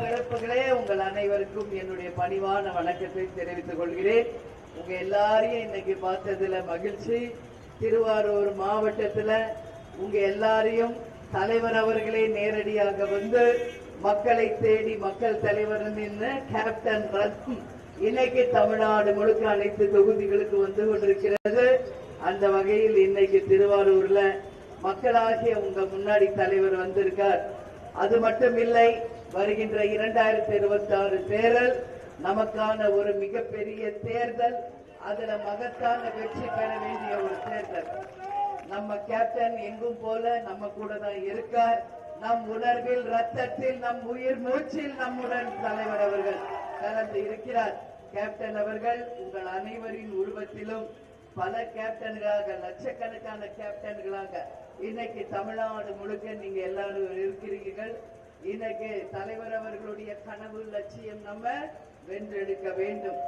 பிறப்புகளே உங்கள் அனைவருக்கும் என்னுடைய பணிவான வணக்கத்தை தெரிவித்துக் கொள்கிறேன். உங்க எல்லாரையும் இன்னைக்கு பார்த்ததுல மகிழ்ச்சி. திருவாரூர் மாவட்டத்துல உங்க எல்லாரையும் தலைவர் அவர்களே நேரடியாக வந்து மக்களை தேடி மக்கள் தலைவர் நின்று கேப்டன் ரத்னம் இன்னைக்கு தமிழ்நாடு முழுக்க அனைத்து தொகுதிகளுக்கு வந்து கொண்டிருக்கிறது. அந்த வகையில் இன்னைக்கு திருவாரூர்ல மக்களாகிய உங்க முன்னாடி தலைவர் வந்திருக்கார். அது மட்டும் இல்லை வருகின்ற இரண்டாயிரத்தி இருபத்தி ஆறு தேர்தல் நமக்கான ஒரு மிகப்பெரிய தேர்தல். அதுல மகத்தான வெற்றி பெற வேண்டிய ஒரு தேர்தல். நம்ம கேப்டன் எங்கும் போல நம்ம கூட தான் இருக்கார். நம் உணர்வில் ரத்தத்தில் நம் உயிர் மூச்சில் நம்முடன் தலைவர் அவர்கள் கலந்து இருக்கிறார். கேப்டன் அவர்கள் உங்கள் அனைவரின் உருவத்திலும் பல கேப்டன்களாக லட்சக்கணக்கான கேப்டன்களாக இன்னைக்கு தமிழ்நாடு முழுக்க நீங்க எல்லாரும் இருக்கிறீர்கள். இன்னைக்கு தலைவர் அவர்களுடைய கனவு லட்சியம் நம்ம வென்றெடுக்க வேண்டும்.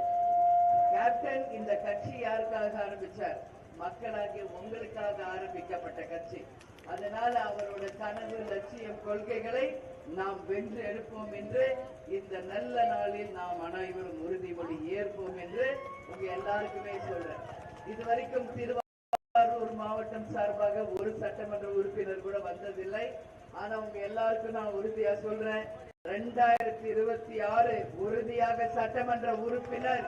கேப்டன் இந்த கட்சி யாருக்காக ஆரம்பிச்சார்? மக்களாகிய உங்களுக்காக ஆரம்பிக்கப்பட்ட கட்சி. அதனால அவரோட கனவு லட்சியம் கொள்கைகளை நாம் வென்று எடுப்போம் என்று இந்த நல்ல நாளில் நாம் அனைவரும் உறுதிமொழி ஏற்போம் என்று உங்க எல்லாருக்குமே சொல்றேன். இதுவரைக்கும் திருவாரூர் மாவட்டம் சார்பாக ஒரு சட்டமன்ற உறுப்பினர் கூட வந்ததில்லை. ஆனா உங்க எல்லாருக்கும் நான் உறுதியா சொல்றேன். ரெண்டாயிரத்தி இருபத்தி ஆறு உறுதியாக சட்டமன்ற உறுப்பினர்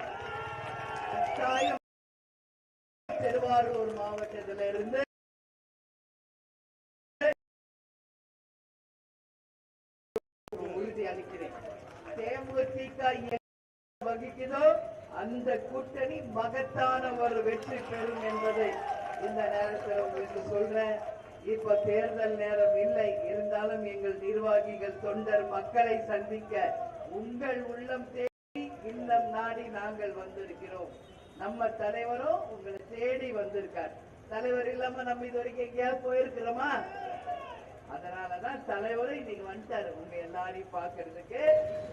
கட்டாயம் திருவாரூர் மாவட்டத்திலிருந்து உறுதி அளிக்கிறேன். தேமுதிக வகிக்குதோ அந்த கூட்டணி மகத்தான ஒரு வெற்றி பெறும் என்பதை இந்த நேரத்தில் உங்களுக்கு சொல்றேன். இப்ப தேர்தல் நேரம் இல்லை. இருந்தாலும் எங்கள் நிர்வாகிகள் தொண்டர் மக்களை சந்திக்க உங்கள் உள்ளம் தேடி இல்லம் நாடி நாங்கள் வந்திருக்கிறோம். நம்ம தலைவரும் உங்களை தேடி வந்திருக்கார். தலைவர் இல்லாம நம்ம இது வரைக்கும் எங்கேயாவது போயிருக்கிறோமா? அதனாலதான் தலைவரும் இன்னைக்கு வந்துட்டாரு. உங்க எல்லாரையும் பாக்குறதுக்கு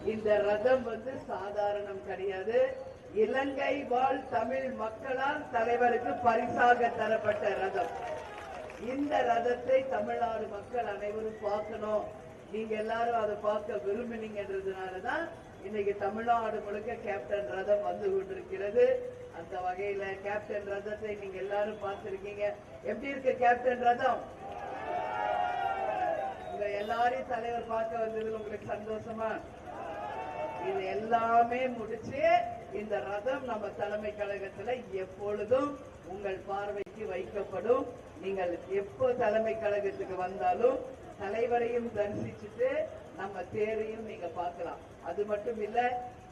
இந்த ரதம் வந்து சாதாரணம் கிடையாது. இலங்கை வாழ் தமிழ் மக்களால் தலைவருக்கு பரிசாக தரப்பட்ட ரதம். இந்த ரதத்தை தமிழ்நாடு மக்கள் அனைவரும் பார்க்கணும். நீங்க எல்லாரும் அதை பார்க்க விரும்பினீங்கன்றதுனாலதான் இன்னைக்கு தமிழ்நாடு முழுக்க கேப்டன் ரதம் வந்து கொண்டிருக்கிறது. அந்த வகையில கேப்டன் ரதத்தை நீங்க எல்லாரும் பார்த்திருக்கீங்க. எப்படி இருக்கு கேப்டன் ரதம்? உங்க எல்லாரையும் தலைவர் பார்க்க வந்ததுல உங்களுக்கு சந்தோஷமா? இது எல்லாமே முடிச்சு இந்த ரதம் நம்ம தலைமை கழகத்துல எப்பொழுதும் உங்கள் பார்வை ஒதுக்கி வைக்கப்படும். நீங்கள் எப்போ தலைமை கழகத்துக்கு வந்தாலும் தலைவரையும் தரிசிச்சுட்டு நம்ம தேரையும் நீங்க பார்க்கலாம். அது மட்டும் இல்ல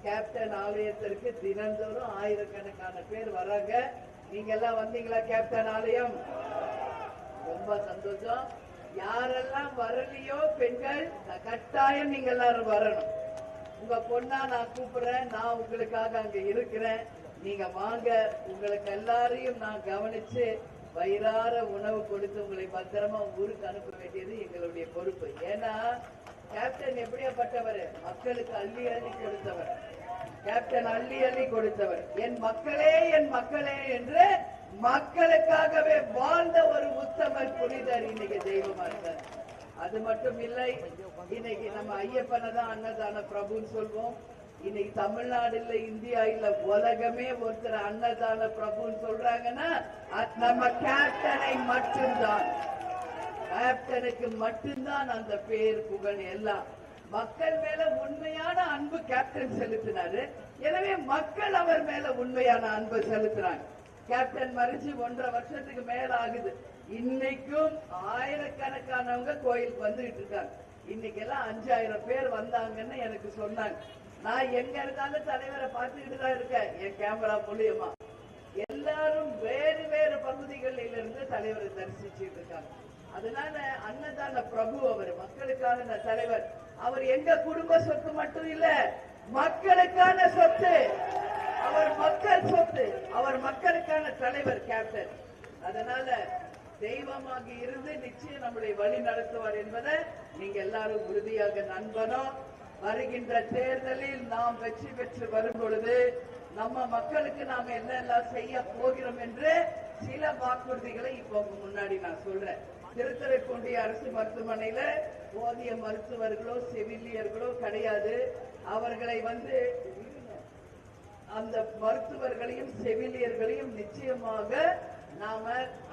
கேப்டன் ஆலயத்திற்கு தினந்தோறும் ஆயிரக்கணக்கான பேர் வராங்க. நீங்க எல்லாம் வந்தீங்களா கேப்டன் ஆலயம்? ரொம்ப சந்தோஷம். யாரெல்லாம் வரலையோ பெண்கள் கட்டாயம் நீங்க எல்லாரும் வரணும். உங்க பொண்ணா நான் கூப்பிடுறேன் நான் உங்களுக்காக அங்க இருக்கிறேன். நீங்க வாங்க. உங்களுக்கு எல்லாரையும் நான் கவனிச்சு வயிறார உணவு கொடுத்து உங்களை பத்திரமா ஊருக்கு அனுப்ப வேண்டியது எங்களுடைய பொறுப்பு. ஏன்னா கேப்டன் எப்படியாப்பட்டவர்? மக்களுக்கு அள்ளி அள்ளி கொடுத்தவர். கேப்டன் அள்ளி அள்ளி கொடுத்தவர். என் மக்களே என் மக்களே என்று மக்களுக்காகவே வாழ்ந்த ஒரு உத்தமர் புனிதர் இன்னைக்கு தெய்வமா இருந்தார் அது மட்டும் இல்லை இன்னைக்கு நம்ம ஐயப்பனை தான் அன்னதான பிரபுன்னு சொல்வோம். இன்னைக்கு தமிழ்நாடு இல்ல இந்தியா இல்ல உலகமே ஒருத்தர் அன்னதான பிரபுன்னு சொல்றாங்கன்னா நம்ம கேப்டனை மட்டும்தான். கேப்டனுக்கு மட்டும்தான் அந்த பேர் புகழ் எல்லாம். மக்கள் மேல உண்மையான அன்பு கேப்டன் செலுத்தினாரு. எனவே மக்கள் அவர் மேல உண்மையான அன்பு செலுத்துறாங்க. கேப்டன் மறைச்சு ஒன்றரை வருஷத்துக்கு மேல ஆகுது. இன்னைக்கும் ஆயிரக்கணக்கானவங்க கோயிலுக்கு வந்துகிட்டு இருக்காங்க. இன்னைக்கு எல்லாம் அஞ்சாயிரம் பேர் வந்தாங்கன்னு எனக்கு சொன்னாங்க. நான் எங்க இருந்தாலும் தலைவரை பார்த்துக்கிட்டு தான் இருக்கேன். என் கேமரா மூலியமா. எல்லாரும் வேறு வேறு பகுதிகளில் இருந்து தலைவரை தரிசிச்சுட்டு இருக்காங்க. அதனால அண்ணதான பிரபு அவர் மக்களுக்கான தலைவர். அவர் எங்க குடும்ப சொத்து மட்டும் இல்ல மக்களுக்கான சொத்து. அவர் மக்கள் சொத்து. அவர் மக்களுக்கான தலைவர் கேப்டன் அதனால தெய்வமாக இருந்து நிச்சயம் நம்மளை வழி நடத்துவார் என்பதை நீங்க எல்லாரும் உறுதியாக நண்பனும் வருகின்ற தேர்தலில் நாம் வெற்றி பெற்று வரும் பொழுது நம்ம மக்களுக்கு நாம் என்னெல்லாம் செய்ய போகிறோம் என்று சில வாக்குறுதிகளை இப்போ முன்னாடி நான் சொல்றேன். திருத்துறைப்பூண்டி அரசு மருத்துவமனையில போதிய மருத்துவர்களோ செவிலியர்களோ கிடையாது. அவர்களை வந்து அந்த மருத்துவர்களையும் செவிலியர்களையும் நிச்சயமாக நாம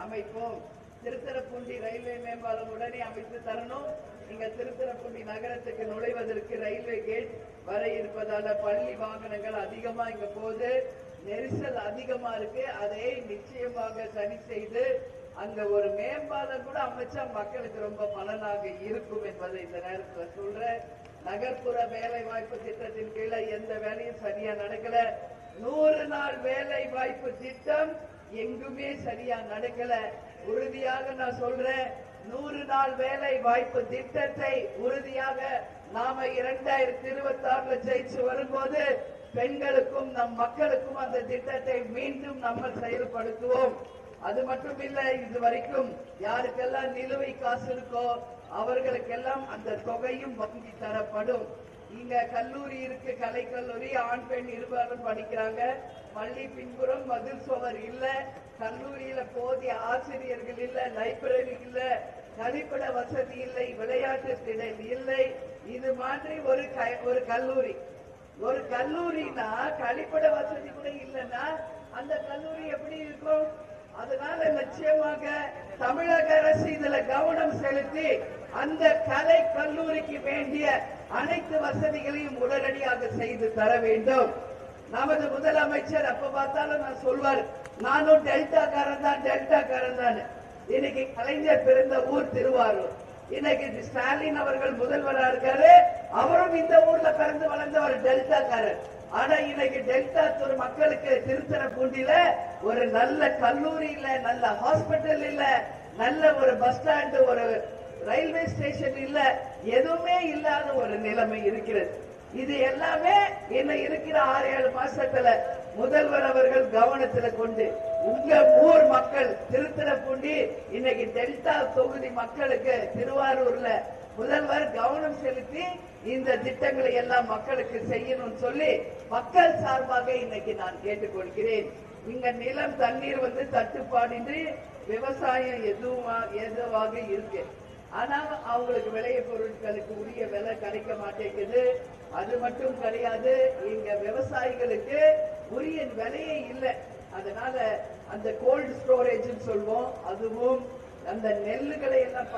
அமைப்போம். திருத்தரப்பூண்டி ரயில்வே மேம்பாலம் உடனே அமைத்து தரணும். இங்க திருத்துறைப்பூண்டி நகரத்துக்கு நுழைவதற்கு ரயில்வே கேட் வர இருப்பதால பள்ளி வாகனங்கள் அதிகமா இங்க போகுது. நெரிசல் அதிகமா இருக்கு. அதை நிச்சயமாக சரி செய்து அங்க ஒரு மேம்பாலம் கூட அமைச்சா மக்களுக்கு ரொம்ப பலனாக இருக்கும் என்பதை இந்த நேரத்தில் சொல்றேன். நகர்ப்புற வேலை வாய்ப்பு திட்டத்தின் கீழே எந்த வேலையும் சரியா நடக்கல. நூறு நாள் வேலை வாய்ப்பு திட்டம் எங்குமே சரியா நடக்கல. உறுதியாக நான் சொல்றேன். நூறு நாள் வேலை வாய்ப்பு திட்டத்தை உறுதியாக நாம இரண்டாயிரத்தி இருபத்தி ஆறுல ஜெயிச்சு வரும்போது பெண்களுக்கும் நம் மக்களுக்கும் அந்த திட்டத்தை மீண்டும் நம்ம செயல்படுத்துவோம். அது மட்டும் இல்ல இது வரைக்கும் யாருக்கெல்லாம் நிலுவை காசு இருக்கோ அவர்களுக்கெல்லாம் அந்த தொகையும் வங்கி தரப்படும். இங்க கல்லூரி இருக்கு கலை கல்லூரி. ஆண் பெண் இருவரும் படிக்கிறாங்க. பள்ளி பின்புறம் மதில் சுவர் இல்ல. கல்லூரியில போதிய ஆசிரியர்கள் இல்ல லைப்ரரி இல்ல. கழிப்பிட வசதி இல்லை விளையாட்டு திடல் இல்லை. இது மாதிரி ஒரு க- ஒரு கல்லூரி. ஒரு கல்லூரினா கழிப்பிட வசதி கூட இல்லைன்னா அந்த கல்லூரி எப்படி இருக்கும்? அதனால நிச்சயமாக தமிழக அரசு இதுல கவனம் செலுத்தி அந்த கலை கல்லூரிக்கு வேண்டிய அனைத்து வசதிகளையும் உடனடியாக செய்து தர வேண்டும். நமது முதலமைச்சர் அப்ப பார்த்தாலும் நான் சொல்வார் நானும் டெல்டாக்காரன் தான் டெல்டாக்காரன் தான். இன்னைக்கு கலைஞர் பிறந்த ஊர் திருவாரூர். இன்னைக்கு ஸ்டாலின் அவர்கள் முதல்வராக இருக்காரு. அவரும் இந்த ஊர்ல பிறந்து வளர்ந்தவர் டெல்டாக்காரர். ஆனா இன்னைக்கு டெல்டா துறை மக்களுக்கு திருத்தரப்பூண்டியில ஒரு நல்ல கல்லூரி இல்ல நல்ல ஹாஸ்பிட்டல் இல்ல நல்ல ஒரு பஸ் ஸ்டாண்ட் ஒரு ரயில்வே ஸ்டேஷன் இல்ல எதுவுமே இல்லாத ஒரு நிலைமை இருக்கிறது. இது எல்லாமே என்ன இருக்கிற ஆறு ஏழு மாசத்துல முதல்வர் அவர்கள் கவனத்துல கொண்டு உங்க ஊர் மக்கள் திருத்துறைப்பூண்டி இன்னைக்கு டெல்டா தொகுதி மக்களுக்கு திருவாரூர்ல முதல்வர் கவனம் செலுத்தி இந்த திட்டங்களை எல்லாம் மக்களுக்கு செய்யணும்னு சொல்லி மக்கள் சார்பாக இன்னைக்கு நான் கேட்டுக்கொள்கிறேன். இங்க நிலம் தண்ணீர் வந்து தட்டுப்பாடின்றி விவசாயம் எதுவாக எதுவாக இருக்கு? ஆனா அவங்களுக்கு விளைய பொருட்களுக்கு உரிய விலை கிடைக்க மாட்டேங்குது. அது மட்டும் கிடையாது இங்க விவசாயிகளுக்கு உரிய விலையே இல்லை. அதனால அந்த கோல்டு ஸ்டோரேஜ் சொல்வோம் அதுவும் அந்த நெல்லுகளை எல்லாம்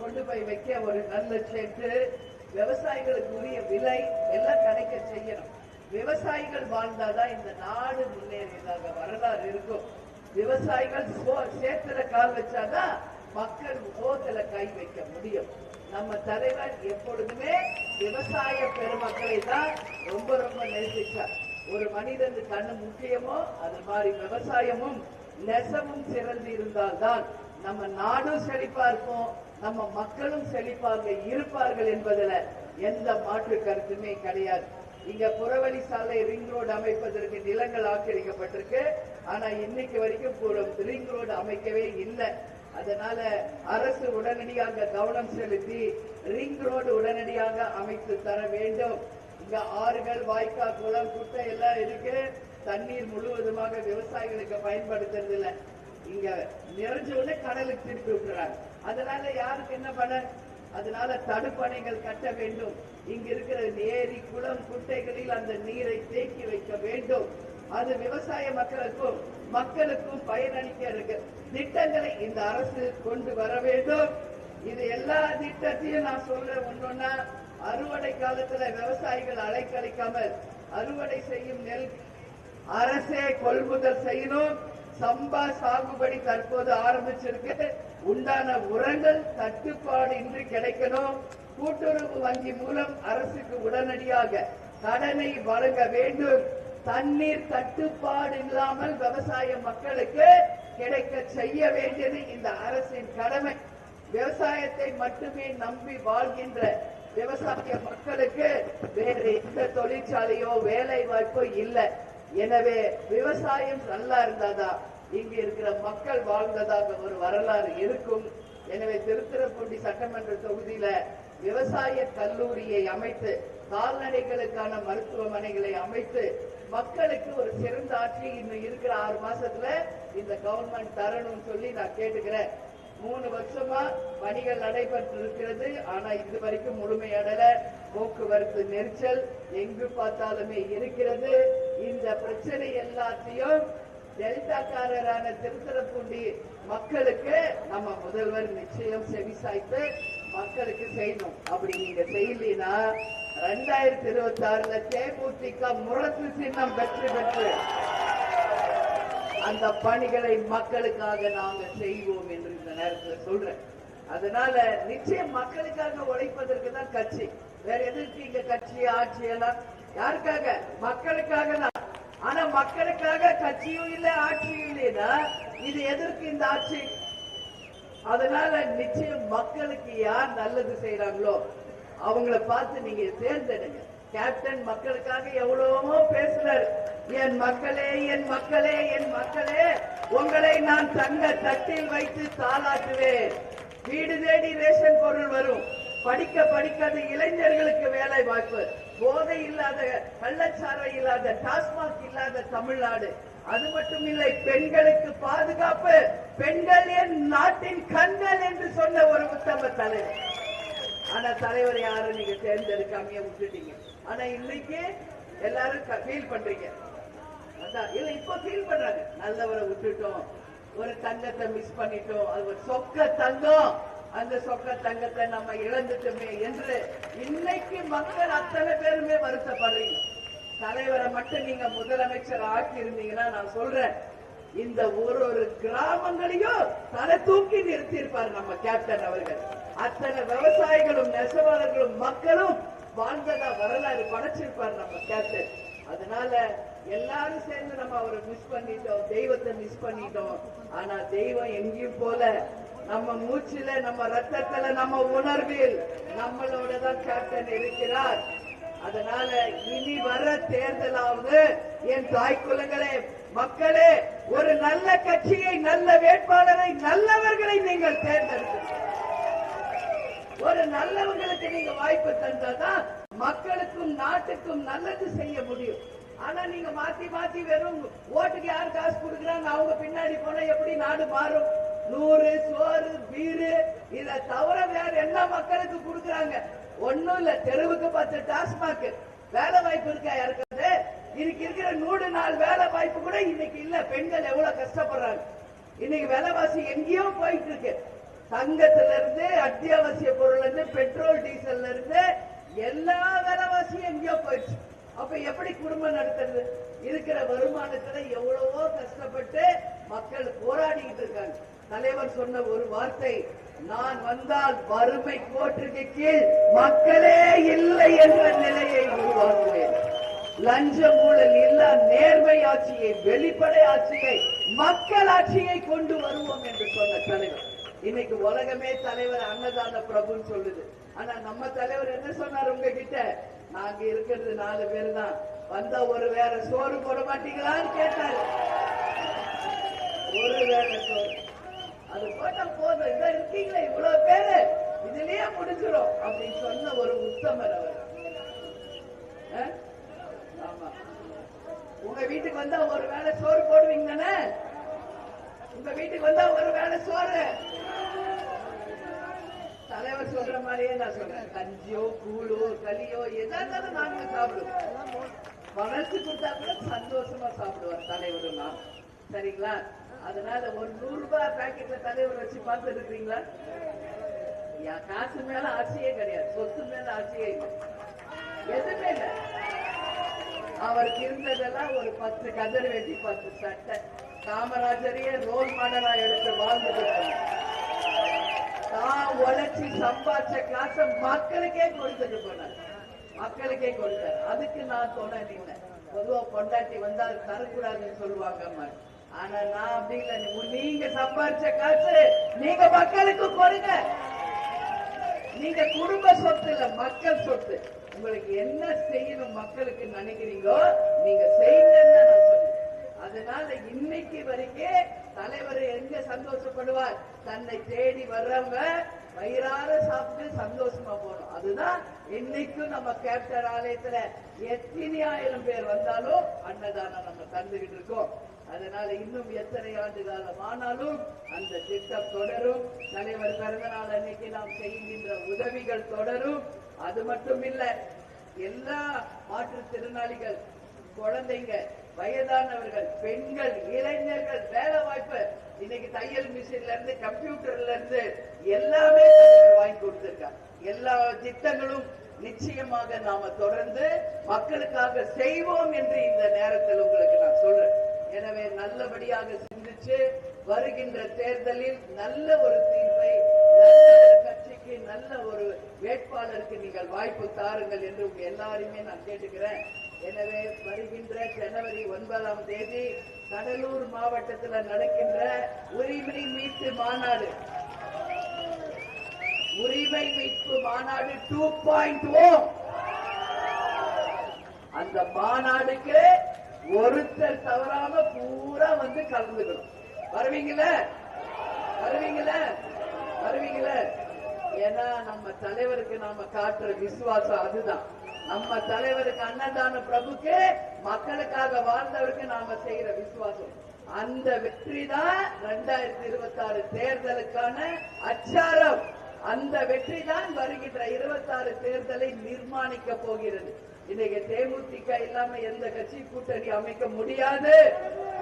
கொண்டு போய் வைக்க ஒரு நல்ல சேர்த்து விவசாயிகளுக்கு உரிய விலை எல்லாம் கிடைக்க செய்யணும். விவசாயிகள் வாழ்ந்தாதான் இந்த நாடு முன்னேறியதாக வரலாறு இருக்கும். விவசாயிகள் சோ- சேத்துல கால் வச்சாதான் மக்கள் சோத்துல கை வைக்க முடியும். நம்ம தலைவர் எப்பொழுதுமே விவசாய பெருமக்களை தான் ரொம்ப ரொம்ப நேசிச்சார். ஒரு மனிதனுக்கு கண்ணு முக்கியமோ அது மாதிரி விவசாயமும் நெசவும் சிறந்து இருந்தால்தான் நம்ம நாடும் செழிப்பா இருக்கும் நம்ம மக்களும் செழிப்பாக இருப்பார்கள் என்பதுல எந்த மாற்று கருத்துமே கிடையாது. இங்க புறவழி சாலை ரிங் ரோடு அமைப்பதற்கு நிலங்கள் ஆக்கிரமிக்கப்பட்டிருக்கு. ஆனா இன்னைக்கு வரைக்கும் ரிங் ரோடு அமைக்கவே இல்லை. அதனால அரசு உடனடியாக கவனம் செலுத்தி ரிங் ரோடு உடனடியாக அமைத்து தர வேண்டும். இங்க ஆறுகள் வாய்க்கால் குளம் குட்டை எல்லாம் இருக்கு. தண்ணீர் முழுவதுமாக விவசாயிகளுக்கு பயன்படுத்துறது இல்ல இங்க நிறைஞ்ச உடனே கடலுக்கு திருப்பி விட்டுறாங்க. அதனால யாருக்கு என்ன பலன்? அதனால தடுப்பணைகள் கட்ட வேண்டும். இங்க இருக்கிற ஏரி குளம் குட்டைகளில் அந்த நீரை தேக்கி வைக்க வேண்டும். அது விவசாய மக்களுக்கும் மக்களுக்கும் பயனளிக்க இருக்கு திட்டங்களை இந்த அரசு கொண்டு வர வேண்டும். இது எல்லா திட்டத்தையும் நான் சொல்ல ஒண்ணுன்னா அறுவடை காலத்துல விவசாயிகள் அலைக்கழிக்காமல் அறுவடை செய்யும் நெல் அரசே கொள்முதல் செய்யணும். சம்பா சாகுபடி தற்போது ஆரம்பிச்சிருக்கு. உண்டான உரங்கள் தட்டுப்பாடு இன்றி கிடைக்கணும். கூட்டுறவு வங்கி மூலம் அரசுக்கு உடனடியாக கடனை வழங்க வேண்டும். தண்ணீர் தட்டுப்பாடு இல்லாமல் விவசாய மக்களுக்கு கிடைக்க செய்ய வேண்டியது இந்த அரசின் கடமை. விவசாயத்தை மட்டுமே நம்பி வாழ்கின்ற விவசாய மக்களுக்கு வேறு எந்த தொழிற்சாலையோ வேலை வாய்ப்போ இல்லை. எனவே விவசாயம் நல்லா இருந்தாதான் இங்க இருக்கிற மக்கள் வாழ்ந்ததாக ஒரு வரலாறு இருக்கும். எனவே திருத்துறைப்பூண்டி சட்டமன்ற தொகுதியில விவசாய கல்லூரியை அமைத்து கால்நடைகளுக்கான மருத்துவமனைகளை அமைத்து மக்களுக்கு ஒரு சிறந்த ஆட்சி இன்னும் இருக்கிற ஆறு மாசத்துல இந்த கவர்மெண்ட் தரணும்னு சொல்லி நான் கேட்டுக்கிறேன். மூணு வருஷமா பணிகள் நடைபெற்று இருக்கிறது ஆனா இது வரைக்கும் முழுமையடல போக்குவரத்து நெரிசல் எங்கு பார்த்தாலுமே இருக்கிறது. இந்த பிரச்சனை எல்லாத்தையும் டெல்டாக்காரரான திருத்தரப்பூண்டி மக்களுக்கு நம்ம முதல்வர் நிச்சயம் செவிசாய்த்து மக்களுக்கு செய்யணும். அப்படி நீங்க செய்யலினா ரெண்டாயிரத்தி இருபத்தி ஆறுல தேமுதிக முரசு சின்னம் வெற்றி பெற்று அந்த பணிகளை மக்களுக்காக நாங்க செய்வோம் என்று இந்த நேரத்தில் சொல்றேன். அதனால நிச்சயம் மக்களுக்காக உழைப்பதற்கு தான் கட்சி. வேற எதுக்கு இங்க கட்சி ஆட்சி எல்லாம்? யாருக்காக? மக்களுக்காக தான். ஆனா மக்களுக்காக கட்சியும் இல்லை ஆட்சியும் இல்லைன்னா இது எதற்கு இந்த ஆட்சி? அதனால நிச்சயம் மக்களுக்கு யார் நல்லது செய்யறாங்களோ அவங்கள பார்த்து நீங்க தேர்ந்தெடுங்க. கேப்டன் மக்களுக்காக எவ்வளவோ பேசுறாரு. என் மக்களே என் மக்களே என் மக்களே உங்களை நான் தங்க தட்டில் வைத்து தாளாட்டுவேன் வீடு தேடி ரேஷன் பொருள் வரும். படிக்க படிக்காத இளைஞர்களுக்கு வேலை வாய்ப்பு. போதை இல்லாத கள்ளச்சாரை இல்லாத டாஸ்மாக் இல்லாத தமிழ்நாடு. அது மட்டும் இல்லை பெண்களுக்கு பாதுகாப்பு. பெண்கள் என் நாட்டின் கண்கள் என்று சொன்ன ஒரு உத்தம தலைவர். ஆனா தலைவர் யாரும் நீங்க தேர்ந்தெடுக்காமயே விட்டுட்டீங்க. ஆனா இன்னைக்கு எல்லாரும் ஃபீல் பண்றீங்க. அதான். இல்ல இப்ப ஃபீல் பண்றாங்க. நல்லவரை விட்டுட்டோம். ஒரு தங்கத்தை மிஸ் பண்ணிட்டோம். அது ஒரு சொக்க தங்கம். அந்த சொக்க தங்கத்தை நம்ம இழந்துட்டோமே என்று இன்னைக்கு மக்கள் அத்தனை பேருமே வருத்தப்படுறீங்க. தலைவரை மட்டும் நீங்க முதலமைச்சர் ஆக்கி இருந்தீங்கன்னா நான் சொல்றேன். இந்த ஒரு ஒரு கிராமங்களையும் தலை தூக்கி நிறுத்தி இருப்பார் நம்ம கேப்டன் அவர்கள். அத்தனை விவசாயிகளும் நெசவாளர்களும் மக்களும் வாழ்ந்ததா வரலாறு படைச்சிருப்பார் நம்ம கேப்டன். அதனால எல்லாரும் சேர்ந்து நம்ம அவரை மிஸ் பண்ணிட்டோம் தெய்வத்தை மிஸ் பண்ணிட்டோம். ஆனா தெய்வம் எங்கேயும் போல. நம்ம மூச்சுல நம்ம ரத்தத்துல நம்ம உணர்வில் நம்மளோட தான் கேப்டன் இருக்கிறார். அதனால இனி வர தேர்தலாவது என் தாய் குலங்களே மக்களே ஒரு நல்ல கட்சியை நல்ல வேட்பாளரை நல்லவர்களை நீங்கள் தேர்ந்தெடுக்க ஒரு நல்லவர்களுக்கு நீங்க வாய்ப்பு தந்தாதான் மக்களுக்கும் நாட்டுக்கும் நல்லது செய்ய முடியும். ஆனா நீங்க மாத்தி மாத்தி வெறும் ஓட்டுக்கு யார் காசு கொடுக்குறாங்க அவங்க பின்னாடி போனா எப்படி நாடு மாறும்? நூறு சோறு பீரு இத தவிர வேற என்ன மக்களுக்கு கொடுக்குறாங்க? ஒண்ணும் இல்ல தெருவுக்கு பத்து டாஸ்மாக் வேலை வாய்ப்பு இருக்கா யாருக்காவது? இன்னைக்கு இருக்கிற நூறு நாள் வேலை வாய்ப்பு கூட இன்னைக்கு இல்ல. பெண்கள் எவ்வளவு கஷ்டப்படுறாங்க. இன்னைக்கு விலைவாசி எங்கேயோ போயிட்டு இருக்கு. தங்கத்துல இருந்து அத்தியாவசிய பொருள்ல இருந்து பெட்ரோல் டீசல்ல இருந்து எல்லா விலைவாசியும் எங்கேயோ போயிடுச்சு. அப்ப எப்படி குடும்பம் நடத்துறது? இருக்கிற வருமானத்துல எவ்வளவோ கஷ்டப்பட்டு மக்கள் போராடிக்கிட்டு இருக்காங்க. தலைவர் சொன்ன ஒரு வார்த்தை நான் வந்தால் வறுமை கோட்டுக்கு கீழ் மக்களே இல்லை என்ற நிலையை உருவாக்குவேன். லஞ்சம் ஊழல் இல்ல நேர்மை ஆட்சியை வெளிப்படை ஆட்சியை மக்கள் ஆட்சியை கொண்டு வருவோம் என்று சொன்ன தலைவர். இன்னைக்கு உலகமே தலைவர் அன்னதான பிரபுன்னு சொல்லுது. ஆனா நம்ம தலைவர் என்ன சொன்னார் உங்ககிட்ட? நாங்க இருக்கிறது நாலு பேர் தான் வந்தா ஒரு வேற சோறு போட மாட்டீங்களான்னு கேட்டாரு. ஒரு வேற சோறு. அது போட்டா போதும். இதான் இருக்கீங்களே இவ்வளவு பேரு. இதுலயே முடிஞ்சிடும் அப்படின்னு சொன்ன ஒரு உத்தமர் அவர். ஆ? உங்க வீட்டுக்கு வந்தா ஒரு வேளை சோறு போடுவீங்க தானே? உங்க வீட்டுக்கு வந்தா ஒரு வேளை சோறு. தலைவர் சொல்ற மாதிரியே நான் சொல்றேன். கஞ்சியோ கூழோ களியோ எதா இருந்தாலும் நாங்க சாப்பிடுவோம் மனசு கொடுத்தா கூட சந்தோஷமா சாப்பிடுவார் தலைவர் நான் சரிங்களா? அதனால ஒரு நூறு ரூபாய் பேக்கெட்ல தலைவர் வச்சு பார்த்து இருக்கிறீங்களா காசு மேல ஆசையே கிடையாது. சொத்து மேல ஆசையே இல்லை. எதுவுமே இல்லை. அவருக்கு இருந்ததெல்லாம் ஒரு பத்து கதர் வெட்டி பத்து சட்டை. காமராஜரையே ரோல் மாடலா எடுத்து வாழ்ந்துட்டு தான் உழைச்சி சம்பாதிச்ச காசை மக்களுக்கே கொடுத்துட்டு போனார். மக்களுக்கே கொடுத்தார். அதுக்கு நான் துணை நின்னேன். பொதுவா கொண்டாட்டி வந்தா தரக்கூடாதுன்னு சொல்லுவாங்க அம்மா. ஆனா நான் அப்படி இல்லை. நீங்க சம்பாதிச்ச காசு நீங்க மக்களுக்கு கொடுங்க. நீங்க குடும்ப சொத்து இல்ல மக்கள் சொத்து. உங்களுக்கு என்ன செய்யணும் மக்களுக்கு நினைக்கிறீங்களோ நீங்க செய்யுங்கன்னு நான் சொன்னேன் அதனால இன்னைக்கு வரைக்கும் தலைவர் எங்க சந்தோஷப்படுவார்? தன்னை தேடி வர்றவங்க வயிறார சாப்பிட்டு சந்தோஷமா போகணும். அதுதான் இன்னைக்கும் நம்ம கேப்டர் ஆலயத்துல எத்தனை ஆயிரம் பேர் வந்தாலும் அன்னதானம் நம்ம தந்துகிட்டு இருக்கோம். அதனால இன்னும் எத்தனை ஆண்டு காலம் ஆனாலும் அந்த திட்டம் தொடரும். தலைவர் பிறந்த நாள் அன்னைக்கு நாம் செய்கின்ற உதவிகள் தொடரும். அது மட்டும் இல்ல எல்லா மாற்றுத்திறனாளிகள் குழந்தைங்க வயதானவர்கள் பெண்கள் இளைஞர்கள் வேலை வாய்ப்பு இன்னைக்கு தையல் மிஷின்ல இருந்து கம்ப்யூட்டர்ல இருந்து எல்லாமே வாங்கி கொடுத்திருக்காங்க. எல்லா திட்டங்களும் நிச்சயமாக நாம தொடர்ந்து மக்களுக்காக செய்வோம் என்று இந்த நேரத்தில் உங்களுக்கு நான் சொல்றேன். எனவே நல்லபடியாக சிந்திச்சு வருகின்ற தேர்தலில் நல்ல ஒரு தீர்வை நல்ல ஒரு கட்சிக்கு நல்ல ஒரு வேட்பாளருக்கு நீங்கள் வாய்ப்பு தாருங்கள் என்று உங்க எல்லாரையுமே நான் கேட்டுக்கிறேன். எனவே வருகின்ற ஜனவரி ஒன்பதாம் தேதி கடலூர் மாவட்டத்தில் நடக்கின்ற உரிமை மீட்பு மாநாடு. உரிமை மீட்பு மாநாடு டூ பாயிண்ட் ஓ அந்த மாநாடுக்கு ஒருத்தர் தவறாம பூரா வந்து கலந்துக்கணும். வருவீங்கள வருவீங்கள வருவீங்கள ஏன்னா நம்ம தலைவருக்கு நாம காட்டுற விசுவாசம் அதுதான். நம்ம தலைவருக்கு அன்னதான பிரபுக்கு மக்களுக்காக வாழ்ந்தவருக்கு நாம செய்யற விசுவாசம். அந்த வெற்றி தான் ரெண்டாயிரத்தி இருபத்தி ஆறு தேர்தலுக்கான அச்சாரம். அந்த வெற்றி தான் வருகின்ற இருபத்தாறு தேர்தலை நிர்மாணிக்க போகிறது. இன்னைக்கு தேமுதிக இல்லாம எந்த கட்சி கூட்டணி அமைக்க முடியாது.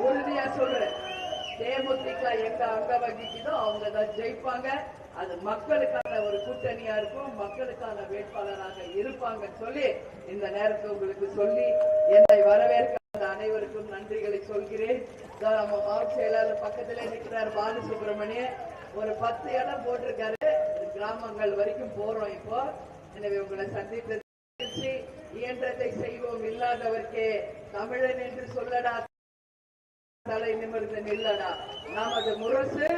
உறுதியா சொல்றேன். தேமுதிக எங்க அங்க வகிக்குதோ அவங்க தான் ஜெயிப்பாங்க. அது மக்களுக்கான ஒரு கூட்டணியா இருக்கும் மக்களுக்கான வேட்பாளராக இருப்பாங்க சொல்லி இந்த நேரத்தை உங்களுக்கு சொல்லி என்னை வரவேற்க அனைவருக்கும் நன்றிகளை சொல்கிறேன். நம்ம மாவட்ட செயலாளர் பக்கத்திலே நிற்கிறார் பாலு சுப்பிரமணியன் ஒரு பத்து இடம் போட்டிருக்காரு. கிராமங்கள் வரைக்கும் போறோம் இப்போ. எனவே உங்களை சந்தித்து இயன்றதை செய்வோம். இல்லாதவர்க்கே தமிழன் என்று சொல்லடா தலை நிமிர்ந்து நில்லடா. நமது முரசு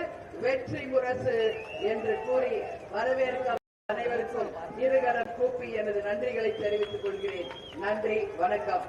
வெற்றி முரசு என்று கூறி வரவேற்க அனைவருக்கும் இருகரம் கூப்பி எனது நன்றிகளை தெரிவித்துக் கொள்கிறேன். நன்றி வணக்கம்.